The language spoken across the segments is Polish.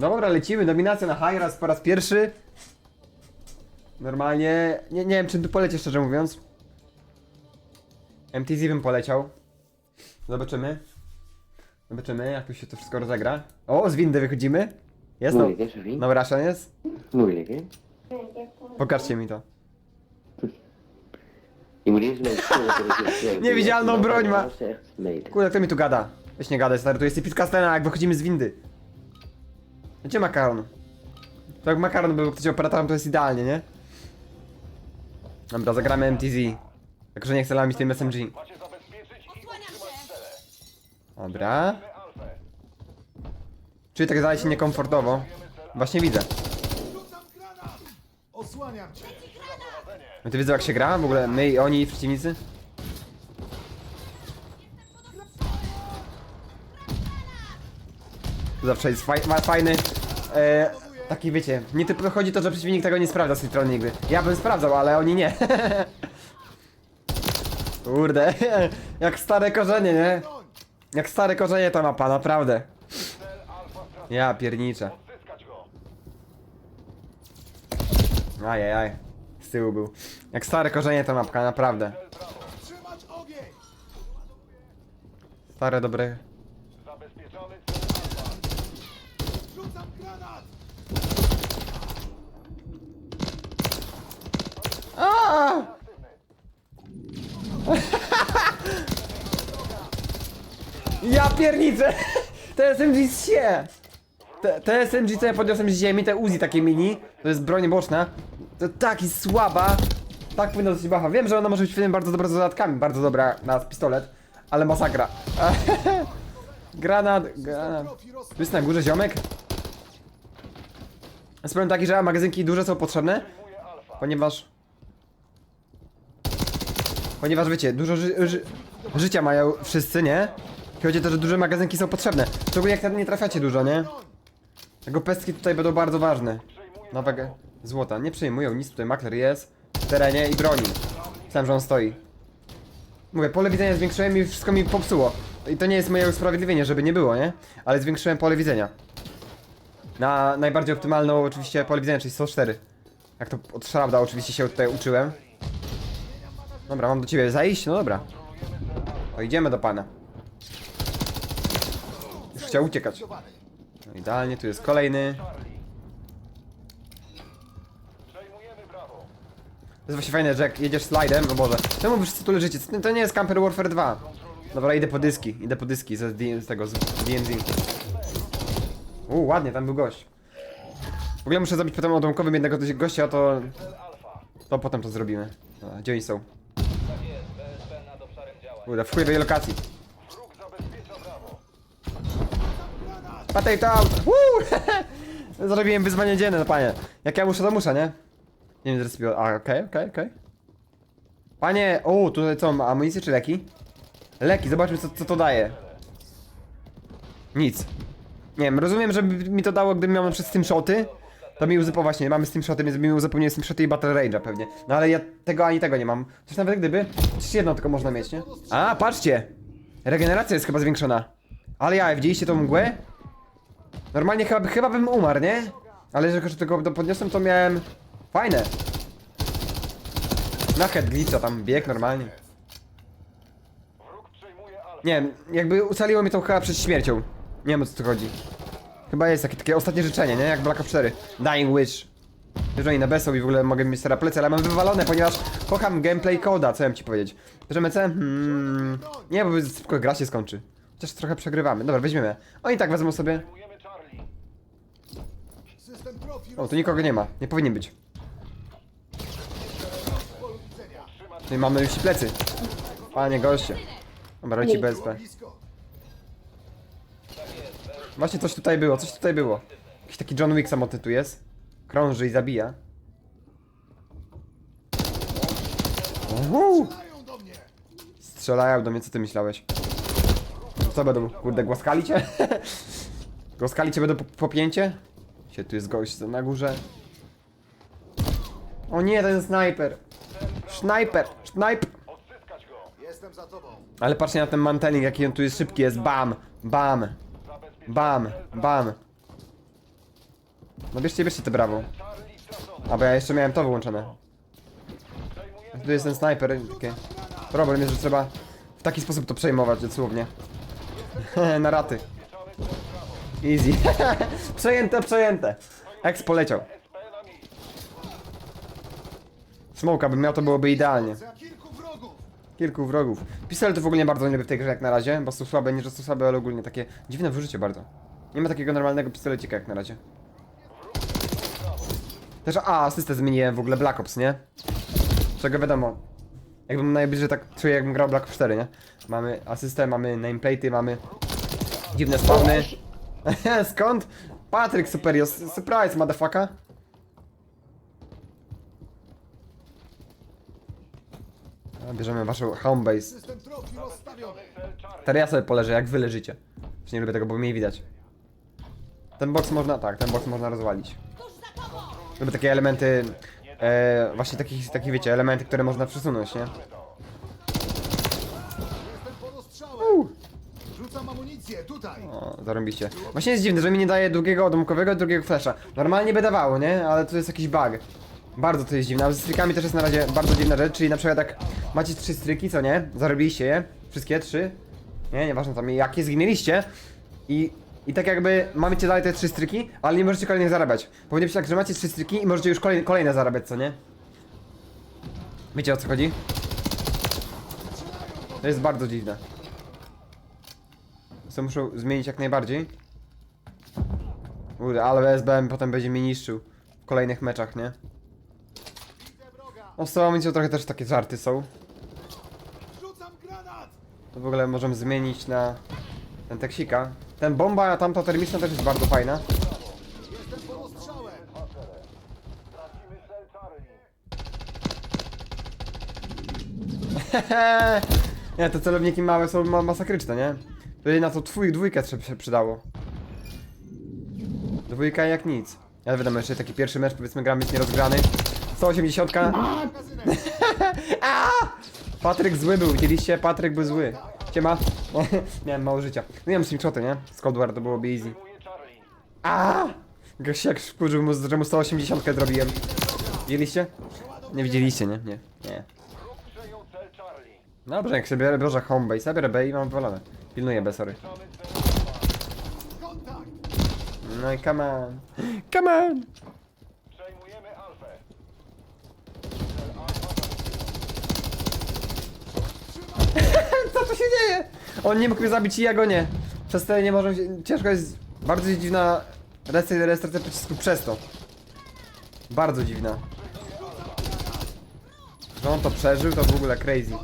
Dobra, lecimy. Dominacja na high raz po raz pierwszy. Normalnie. Nie, nie wiem, czym tu polecieć, szczerze mówiąc. MTZ bym poleciał. Zobaczymy. Zobaczymy, jak tu się to wszystko rozegra. O, z windy wychodzimy. Jest no. Sofía. No, Russian jest? Muy bien. Pokażcie mi to. Que- que- Niewidzialną broń ma. no. Kurde, kto mi tu gada? Weź nie gadaj, stary, tu jest epicka scena, jak wychodzimy z windy. Gdzie makaron? To jak makaron był ktoś operatorem, to jest idealnie, nie? Dobra, zagramy MTZ. Tylko, że nie chcę lamić tym SMG. Macie zabezpieczyć i utrzymać cele. Dobra. Czyli tak dalej się niekomfortowo. Właśnie widzę. Osłaniam cię! No ty widzę jak się gra? W ogóle my i oni, przeciwnicy? Zawsze jest faj, fajny. E, taki wiecie, nie typowo chodzi to, że przeciwnik tego nie sprawdza z tej strony nigdy. Ja bym sprawdzał, ale oni nie. Kurde, jak stare korzenie, nie? Jak stare korzenie ta mapa, naprawdę. Ja pierniczę. Ajajaj. Z tyłu był. Jak stare korzenie ta mapka, naprawdę. Stare, dobre. Zabezpieczony cel Alfa. Rzucam granat! A! Ja piernicę! SMG się! Te, te SMG co ja podniosłem z ziemi, te Uzi takie mini, to jest broń boczna, to taki słaba, tak powinno być bacha. Wiem, że ona może być w filmie bardzo dobra z dodatkami, bardzo dobra na pistolet, ale masakra. granat, granat. Tu jest na górze ziomek? Jest problem taki, że magazynki duże są potrzebne, ponieważ... Ponieważ wiecie, dużo ży ży życia mają wszyscy, nie? Chodzi o to, że duże magazynki są potrzebne. Szczególnie jak tam nie trafiacie dużo, nie? Tego pestki tutaj będą bardzo ważne. Nowego złota. Nie przejmują nic, tutaj makler jest w terenie i broni. Myślałem, że on stoi. Mówię, pole widzenia zwiększyłem i wszystko mi popsuło. I to nie jest moje usprawiedliwienie, żeby nie było, nie? Ale zwiększyłem pole widzenia. Na najbardziej optymalną oczywiście pole widzenia, czyli 104. Jak to od Shrouda oczywiście się tutaj uczyłem. Dobra, mam do ciebie zajść? No dobra. To idziemy do pana. Już chciał uciekać. No idealnie, tu jest kolejny. To jest właśnie fajne, że jak jedziesz slajdem, o Boże. Czemu wy wszyscy tu leżycie? To- nie jest Camper Warfare 2. Dobra, idę po dyski, idę po dyski z, z tego, z DMZ. Uuu, ładnie, tam był gość. W ogóle muszę zabić potem odłamkowym jednego goś- gościa, to... To potem to zrobimy. A, Gdzie oni są? Kurde, w chujowej lokacji. Out! Woo! Zrobiłem wyzwanie dzienne, no panie. Jak ja muszę, to muszę, nie? Nie wiem, zrespiło. A, okej, okej, okej. Panie, o, tutaj co, amunicję czy leki? Leki, zobaczmy co, co to daje. Nic. Nie wiem, rozumiem, że mi to dało, gdybym miał na przykład Steam Shoty. To mi uzupełnia, właśnie, mamy Steam Shoty, więc mi uzupełnienie Steam Shoty i Battle Rage'a pewnie. No ale ja tego ani tego nie mam. Chociaż nawet gdyby, przecież jedno tylko można mieć, nie? A, patrzcie! Regeneracja jest chyba zwiększona. Ale ja, widzieliście tą mgłę? Normalnie chyba, chyba bym umarł, nie? Ale że tego to podniosłem, to miałem... Fajne. Na head glitcha tam bieg normalnie. Nie wiem, jakby ocaliło mnie to chyba przed śmiercią. Nie wiem o co tu chodzi. Chyba jest takie, takie ostatnie życzenie, nie? Jak Black Ops 4. Dying Witch. Wiesz, oni na B są i w ogóle mogę mieć teraz plecy, ale mam wywalone, ponieważ kocham gameplay koda, co mam ci powiedzieć. Że MC? Hmm, nie, bo szybko gra się skończy. Chociaż trochę przegrywamy. Dobra, weźmiemy. Oni tak wezmą sobie. O, tu nikogo nie ma. Nie powinien być. No i mamy już plecy. Panie goście. Dobra, leci BSP. Właśnie coś tutaj było, coś tutaj było. Jakiś taki John Wick samotny tu jest. Krąży i zabija. Uhu! Dają do mnie! Strzelają do mnie, co ty myślałeś? Co będą, kurde, głaskali cię? głaskali cię będą po, popięcie? Się tu jest gość na górze. O nie, ten snajper. Snajper, snajp. Odzyskać go. Jestem za tobą! Ale patrzcie na ten manteling, jaki on tu jest szybki jest. Bam, bam, bam, bam. No bierzcie, bierzcie te brawo. A bo ja jeszcze miałem to wyłączone. Tu jest ten snajper, takie... Problem jest, że trzeba w taki sposób to przejmować, dosłownie. Na raty. Easy. przejęte, przejęte. Eks poleciał. Smoka bym miał, to byłoby idealnie. Kilku wrogów. Pistolety w ogóle nie bardzo nie lubię w tej grze jak na razie, bo są słabe, nie że są słabe, ale ogólnie takie dziwne wyżycie bardzo. Nie ma takiego normalnego pistolecika jak na razie. Też, a, asystę zmieniłem w ogóle Black Ops, nie? Czego wiadomo. Jakbym najbliżej tak czuję, jakbym grał Black Ops 4, nie? Mamy asystę, mamy nameplate'y, mamy dziwne spawny. Skąd? Patryk Superior, surprise, motherfucker. Bierzemy waszą home base. System trofi rozstawiony. Cel Charlie. Teraz ja sobie poleżę, jak wy leżycie. Już nie lubię tego, bo mnie widać. Ten box można, tak, ten box można rozwalić. Lubię takie elementy, e, właśnie takich, takich wiecie, elementy, które można przesunąć, nie? O, zarąbiście. Właśnie jest dziwne, że mi nie daje drugiego odłamkowego, drugiego flasha. Normalnie by dawało, nie? Ale to jest jakiś bug. Bardzo to jest dziwne, ze strykami też jest na razie bardzo dziwna rzecz, czyli na przykład jak macie trzy stryki, co nie? Zarobiliście je, wszystkie trzy. Nie, nieważne tam jakie zginęliście. I, I tak jakby macie dalej te trzy stryki, ale nie możecie kolejnych zarabiać. Powinno być tak, że macie trzy stryki i możecie już kolejne, kolejne zarabiać, co nie? Wiecie o co chodzi? To jest bardzo dziwne. Co muszą zmienić jak najbardziej. Kurde, ale SBM potem będzie mnie niszczył w kolejnych meczach, nie? No z tą amunicją trochę też takie żarty są. To w ogóle możemy zmienić na ten teksika. Ten bomba, a tamta termiczna też jest bardzo fajna. Nie, te celowniki małe są ma masakryczne, nie? Tutaj na to twój dwójkę trzeba się przydało. Dwójka jak nic. Ale wiadomo, jeszcze taki pierwszy mecz, powiedzmy, gramy jest nierozgrany. 180. Magazynek. Patryk zły był, widzieliście? Patryk był zły. Siema. Miałem mało życia. No nie mam screenshoty, nie? Z to byłoby easy. A! Gość jak wkurzył mu, że mu 180 zrobiłem. Widzieliście? Nie widzieliście, nie? Nie. Nie. Dobrze, jak sobie biorę, home base, ja biorę B i mam wywalone. Pilnuję B, sorry. No i come on. Come on! Przejmujemy Alfę. Cel Alfa Co się dzieje? On nie mógł mnie zabić i ja go nie. Przez to nie możemy. Ciężko jest... Bardzo dziwna restry- rejestracja pocisku przez to. Bardzo dziwna. Że on to przeżył, to w ogóle crazy.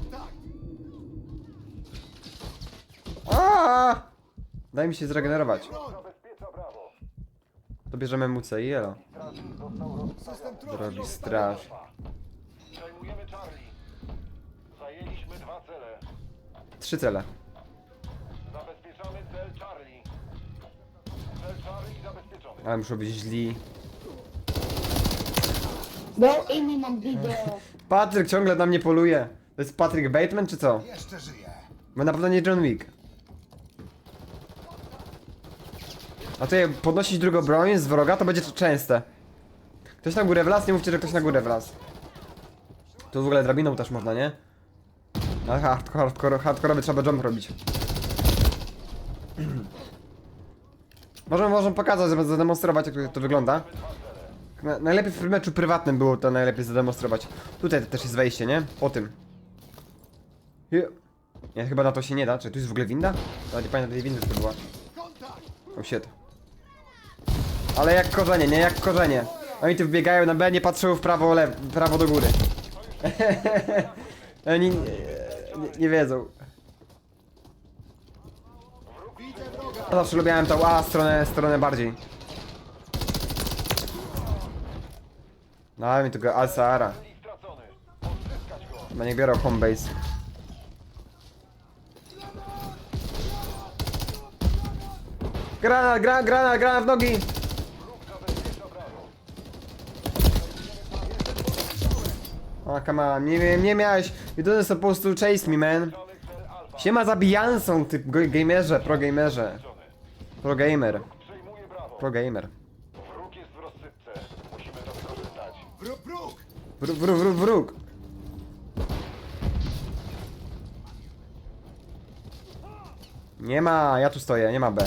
Aaaa! Daj mi się zregenerować. To bierzemy muce i elo. Strażnik został rozstawiony. System trofi Drogi straż. Przejmujemy Trzy cele. Zabezpieczamy cel Charlie. Cel Charlie zabezpieczony. Ale muszą być źli. Bo inni mam wideo. Patryk ciągle na mnie poluje. To jest Patryk Bateman czy co? Jeszcze żyje. Bo na pewno nie John Wick. A tutaj podnosić drugą broń z wroga to będzie to częste. Ktoś na górę wlazł, nie mówcie, że ktoś na górę wlazł. Tu w ogóle drabiną też można, nie? Ale hardcore, hardcore, hardkorowy trzeba jump robić. Możemy, możemy pokazać, żeby zademonstrować jak to wygląda. Na, najlepiej w meczu prywatnym było to najlepiej zademonstrować. Tutaj też jest wejście, nie? Po tym. Nie, chyba na to się nie da. Czy tu jest w ogóle winda? Ale nie pamiętam tej windy, to była. Oh shit. Ale jak korzenie, nie? Jak korzenie. Oni tu wbiegają na B, nie patrzą w prawo, lew, prawo do góry. Oni nie, nie, wiedzą. Ja zawsze lubiałem tą A stronę, stronę bardziej. Daj mi tego. Odzyskać go. Chyba nie biorą home base. Granat, gra, granat, granat w nogi! O, on, nie, nie, nie miałeś... You didn't supposed to chase me, man. Siema zabijansą, ty gamerze, pro gamerze. Pro gamer, pro gamer. Wróg jest w rozsyłce. Wróg, wróg! Wróg, wróg, wróg, wróg. Nie ma, ja tu stoję, nie ma B.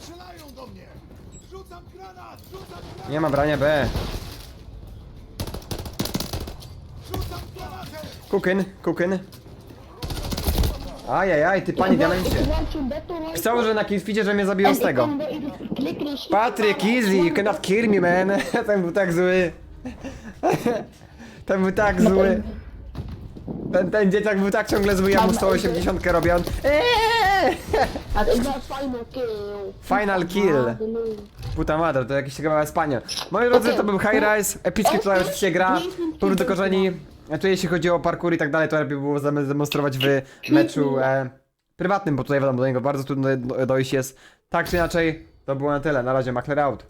Strzelają do mnie! Rzucam granat! Rzucam granat! Nie ma brania B. Kukyn, kukyn. Ajajaj, ty panie diamencie. Chciał, że na Killfeedzie, że mnie zabiją z tego. Patryk, easy, you cannot kill me, man. Ten był tak zły. Ten był tak zły. Ten, ten dzieciak był tak ciągle zły, ja mu 180 robię, on... Eee! Final kill. Final kill. Puta madre, to jakieś ciekawe spanie. Moi drodzy, to był High Rise, epicki tutaj oczywiście gra, powrót do korzeni. Tu jeśli chodzi o parkour i tak dalej, to lepiej było zademonstrować w meczu e, prywatnym, bo tutaj wiadomo, do niego bardzo trudno do- dojść jest. Tak czy inaczej, to było na tyle. Na razie, Makler out.